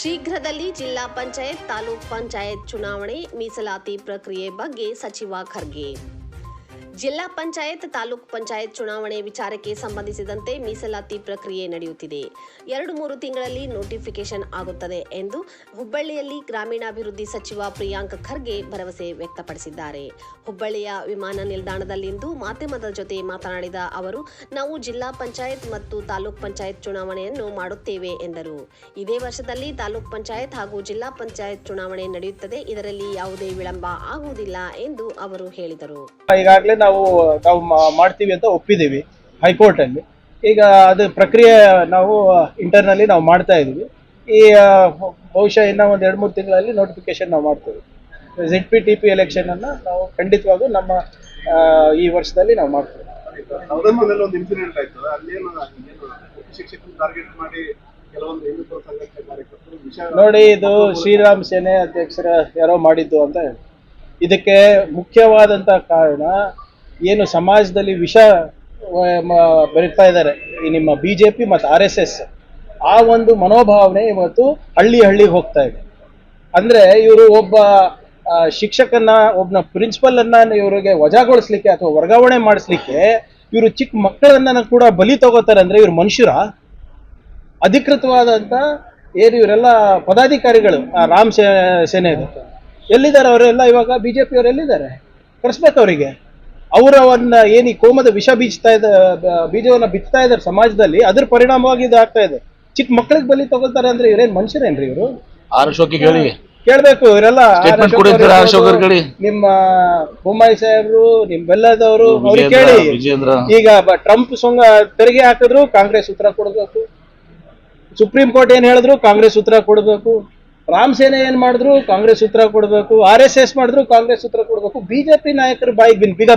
ಶೀಘ್ರದಲ್ಲಿ ಜಿಲ್ಲಾ ಪಂಚಾಯತ್ ತಾಲೂಕ್ ಪಂಚಾಯತ್ ಚುನಾವಣೆ ಮೀಸಲಾತಿ ಪ್ರಕ್ರಿಯೆ ಬಗ್ಗೆ ಸಚಿವ ಖರ್ಗೆ ಜಿಲ್ಲಾ ಪಂಚಾಯತ್, ತಾಲೂಕ್ ಪಂಚಾಯತ್ ಚುನಾವಣೆ ವಿಚಾರಕ್ಕೆ ಸಂಬಂಧಿಸಿದಂತೆ ಮೀಸಲಾತಿ ಪ್ರಕ್ರಿಯೆ ನಡೆಯುತ್ತಿದೆ. ಎರಡು ಮೂರು ತಿಂಗಳಲ್ಲಿ ನೋಟಿಫಿಕೇಶನ್ ಆಗುತ್ತದೆ ಎಂದು ಹುಬ್ಬಳ್ಳಿಯಲ್ಲಿ ಗ್ರಾಮೀಣಾಭಿವೃದ್ಧಿ ಸಚಿವ ಪ್ರಿಯಾಂಕ್ ಖರ್ಗೆ ಭರವಸೆ ವ್ಯಕ್ತಪಡಿಸಿದ್ದಾರೆ. ಹುಬ್ಬಳ್ಳಿಯ ವಿಮಾನ ನಿಲ್ದಾಣದಲ್ಲಿಂದು ಮಾಧ್ಯಮದ ಜೊತೆ ಮಾತನಾಡಿದ ಅವರು, ನಾವು ಜಿಲ್ಲಾ ಪಂಚಾಯತ್ ಮತ್ತು ತಾಲೂಕ್ ಪಂಚಾಯತ್ ಚುನಾವಣೆಯನ್ನು ಮಾಡುತ್ತೇವೆ ಎಂದರು. ಇದೇ ವರ್ಷದಲ್ಲಿ ತಾಲೂಕ್ ಪಂಚಾಯತ್ ಹಾಗೂ ಜಿಲ್ಲಾ ಪಂಚಾಯತ್ ಚುನಾವಣೆ ನಡೆಯುತ್ತದೆ. ಇದರಲ್ಲಿ ಯಾವುದೇ ವಿಳಂಬ ಆಗುವುದಿಲ್ಲ ಎಂದು ಅವರು ಹೇಳಿದರು. ನಾವು ನಾವು ಮಾಡ್ತೀವಿ ಅಂತ ಒಪ್ಪಿದ್ದೀವಿ ಹೈಕೋರ್ಟಲ್ಲಿ. ಈಗ ಅದು ಪ್ರಕ್ರಿಯೆ ನಾವು ಇಂಟರ್ನಲ್ಲಿ ನಾವು ಮಾಡ್ತಾ ಇದ್ದೀವಿ. ಈ ಬಹುಶಃ ಇನ್ನೂ ಒಂದು ಎರಡು ಮೂರು ತಿಂಗಳಲ್ಲಿ ನೋಟಿಫಿಕೇಶನ್ ನಾವು ಮಾಡ್ತೇವೆ. ಝೆಡ್ ಪಿ ಟಿ ಪಿ ಎಲೆಕ್ಷನನ್ನು ನಾವು ಖಂಡಿತವಾಗೂ ನಮ್ಮ ಈ ವರ್ಷದಲ್ಲಿ ನಾವು ಮಾಡ್ತೇವೆ. ಒಂದು ಇನ್ಸಿಡೆಂಟ್ ಆಯ್ತು. ಅಲ್ಲೇನು ಶಿಕ್ಷಕರು ಟಾರ್ಗೆಟ್ ಮಾಡಿ ನೋಡಿ ಇದು ಶ್ರೀರಾಮ್ ಸೇನೆ ಅಧ್ಯಕ್ಷರ ಯಾರೋ ಮಾಡಿದ್ದು ಅಂತ ಇದಕ್ಕೆ ಮುಖ್ಯವಾದಂತ ಕಾರಣ ಏನು ಸಮಾಜದಲ್ಲಿ ವಿಷ ಬೆರಿತಾ ಇದ್ದಾರೆ. ಈ ನಿಮ್ಮ ಬಿ ಜೆ ಪಿ ಮತ್ತು ಆರ್ ಎಸ್ ಎಸ್ ಆ ಒಂದು ಮನೋಭಾವನೆ ಇವತ್ತು ಹಳ್ಳಿ ಹಳ್ಳಿಗೆ ಹೋಗ್ತಾ ಇದೆ. ಅಂದರೆ ಇವರು ಒಬ್ಬ ಶಿಕ್ಷಕನ ಒಬ್ಬನ ಪ್ರಿನ್ಸಿಪಲನ್ನು ಇವರಿಗೆ ವಜಾಗೊಳಿಸ್ಲಿಕ್ಕೆ ಅಥವಾ ವರ್ಗಾವಣೆ ಮಾಡಿಸ್ಲಿಕ್ಕೆ ಇವರು ಚಿಕ್ಕ ಮಕ್ಕಳನ್ನ ಕೂಡ ಬಲಿ ತಗೋತಾರೆ ಅಂದರೆ ಇವರು ಮನುಷ್ಯರ. ಅಧಿಕೃತವಾದಂಥ ಏನು ಇವರೆಲ್ಲ ಪದಾಧಿಕಾರಿಗಳು, ಆ, ರಾಮ್ ಸೇ ಸೇನೆದು ಎಲ್ಲಿದ್ದಾರೆ ಅವರೆಲ್ಲ? ಇವಾಗ ಬಿ ಜೆ ಪಿಯವರು ಎಲ್ಲಿದ್ದಾರೆ? ಕರೆಸ್ಬೇಕು ಅವರಿಗೆ. ಅವರವನ್ನ ಏನು ಈ ಕೋಮದ ವಿಷ ಬೀಜ ಇದ್ದ ಬೀಜವನ್ನ ಬಿತ್ತಾ ಇದ್ದಾರೆ ಸಮಾಜದಲ್ಲಿ ಅದ್ರ ಪರಿಣಾಮವಾಗಿ ಇದು ಆಗ್ತಾ ಇದೆ. ಚಿಕ್ಕ ಮಕ್ಕಳಿಗೆ ಬಲಿ ತಗೊಳ್ತಾರೆ ಅಂದ್ರೆ ಇವ್ರೇನ್ ಮನುಷ್ಯರೇನ್ರಿ ಇವರು? ಆರ್ ಹೇಳಿ ಕೇಳ್ಬೇಕು ಇವರೆಲ್ಲ. ನಿಮ್ಮ ಬೊಮ್ಮಾಯಿ ಸಾಹೇಬ್ರು ನಿಮ್ ಬೆಲ್ಲದವರು ಅವ್ರಿಗೆ ಕೇಳಿ. ಈಗ ಟ್ರಂಪ್ ಸೊಂಗ ತೆರಿಗೆ ಹಾಕಿದ್ರು ಕಾಂಗ್ರೆಸ್ ಉತ್ತರ ಕೊಡಬೇಕು. ಸುಪ್ರೀಂ ಕೋರ್ಟ್ ಏನ್ ಹೇಳಿದ್ರು ಕಾಂಗ್ರೆಸ್ ಉತ್ತರ ಕೊಡಬೇಕು. ರಾಮ್ ಸೇನೆ ಏನ್ ಮಾಡಿದ್ರು ಕಾಂಗ್ರೆಸ್ ಉತ್ತರ ಕೊಡಬೇಕು. ಆರ್ ಎಸ್ ಎಸ್ ಮಾಡಿದ್ರು ಕಾಂಗ್ರೆಸ್ ಉತ್ತರ ಕೊಡಬೇಕು. ಬಿಜೆಪಿ ನಾಯಕರು ಬಾಯಿಗೆ ಬಿನ್ ಬೀಗ